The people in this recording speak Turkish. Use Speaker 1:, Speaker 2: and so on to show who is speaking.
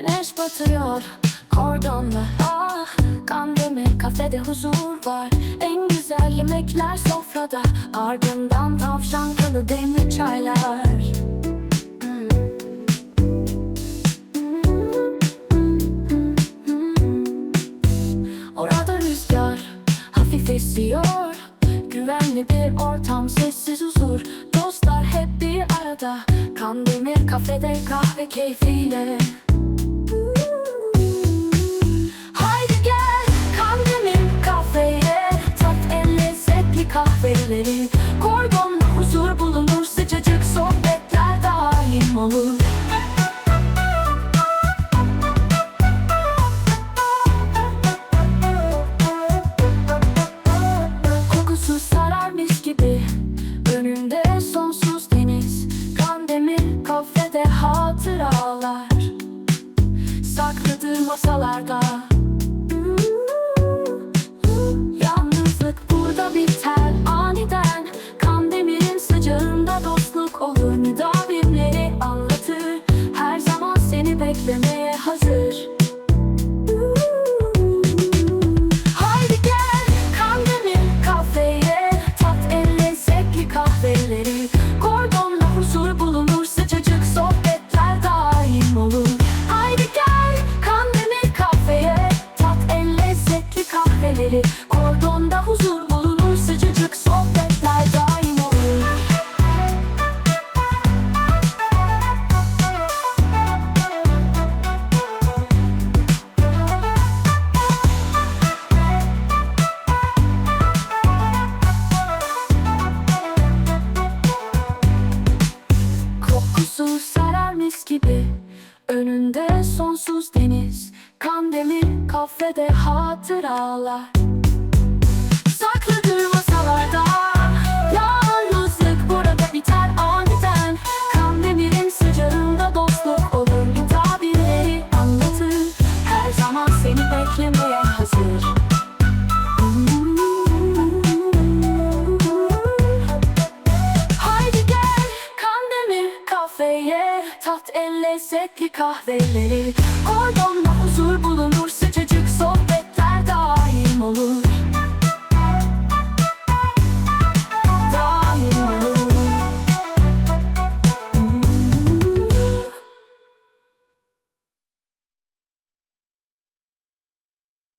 Speaker 1: Güneş batıyor kordonla. Ah kandemir kafede huzur var. En güzel yemekler sofrada. Ardından tavşan kanı demli çaylar. Orada rüzgar hafif esiyor. Güvenli bir ortam sessiz huzur. Dostlar hep bir arada. Kandemir kafede kahve keyfiyle Saklıdır masalarda. Yalnızlık burada biter. Aniden Kandemir'in sıcağında dostluk olur. Müdavimleri anlatır. Her zaman seni beklemeye hazır kahveleri Kordonda huzur bulunur Sıcacık sohbetler daim olur. Kokusu sarar mis gibi. Önünde sonsuz deniz. Kandemir kafede hatıralar Kafeye Tat en lezzetli kahveleri. Kordonla huzur bulunur